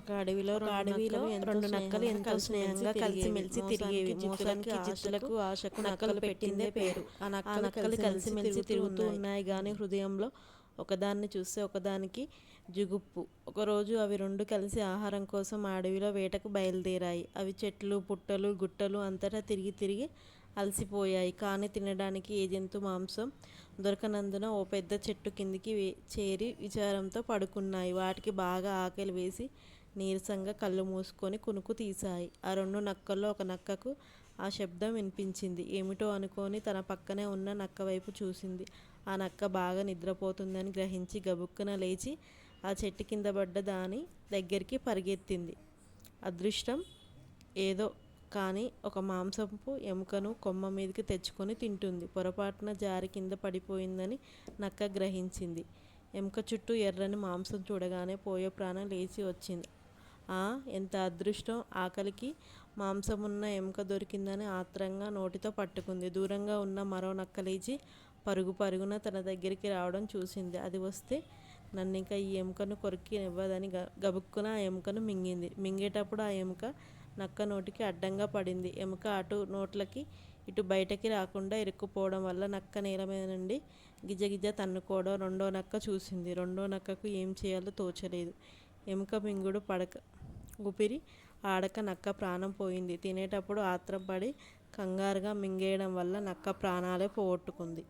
ఒక అడవిలో ఒక అడవిలో రెండు నక్కలు ఎంతో స్నేహంగా కలిసిమెలిసి తిరిగేవి. మోసానికి జిత్తులకు ఆశకు నక్కలు పెట్టిందే పేరు. ఆ నక్కలు కలిసిమెలిసి తిరుగుతూ ఉన్నాయి. గాని హృదయంలో ఒకదాన్ని చూస్తే ఒకదానికి జుగుప్పు. ఒకరోజు అవి రెండు కలిసి ఆహారం కోసం ఆ అడవిలో వేటకు బయలుదేరాయి. అవి చెట్లు పుట్టలు గుట్టలు అంతటా తిరిగి తిరిగి అలసిపోయాయి. కానీ తినడానికి ఏ జంతు మాంసం దొరకనందున ఓ పెద్ద చెట్టు కిందికి చేరి విచారంతో పడుకున్నాయి. వాటికి బాగా ఆకలి వేసి నీరసంగా కళ్ళు మూసుకొని కునుకు తీశాయి. ఆ రెండు నక్కల్లో ఒక నక్కకు ఆ శబ్దం వినిపించింది. ఏమిటో అనుకొని తన పక్కనే ఉన్న నక్క వైపు చూసింది. ఆ నక్క బాగా నిద్రపోతుందని గ్రహించి గబుక్కున లేచి ఆ చెట్టు కింద పడ్డ దాని దగ్గరికి పరిగెత్తింది. అదృష్టం ఏదో కానీ ఒక మాంసపు ఎముకను కొమ్మ మీదకి తెచ్చుకొని తింటుంది. పొరపాటున జారి కింద పడిపోయిందని నక్క గ్రహించింది. ఎముక చుట్టూ ఎర్రని మాంసం చూడగానే పోయే ప్రాణం లేచి వచ్చింది. ఎంత అదృష్టం. ఆకలికి మాంసమున్న ఎముక దొరికిందని ఆత్రంగా నోటితో పట్టుకుంది. దూరంగా ఉన్న మరో నక్కలేచి పరుగు పరుగున తన దగ్గరికి రావడం చూసింది. అది వస్తే నన్ను ఇంకా ఈ ఎముకను కొరికి ఇవ్వదని గ గబుక్కున ఆ ఎముకను మింగింది. మింగేటప్పుడు ఆ ఎముక నక్క నోటికి అడ్డంగా పడింది. ఎముక అటు నోట్లకి ఇటు బయటకి రాకుండా ఇరుక్కుపోవడం వల్ల నక్క నేల మీద నుండి గిజగిజ తన్నుకోవడం రెండో నక్క చూసింది. రెండో నక్కకు ఏం చేయాలో తోచలేదు. ఎముక మింగుడు పడక ఊపిరి ఆడక నక్క ప్రాణం పోయింది. తినేటప్పుడు ఆత్రపడి కంగారుగా మింగేయడం వల్ల నక్క ప్రాణాలే పోగొట్టుకుంది.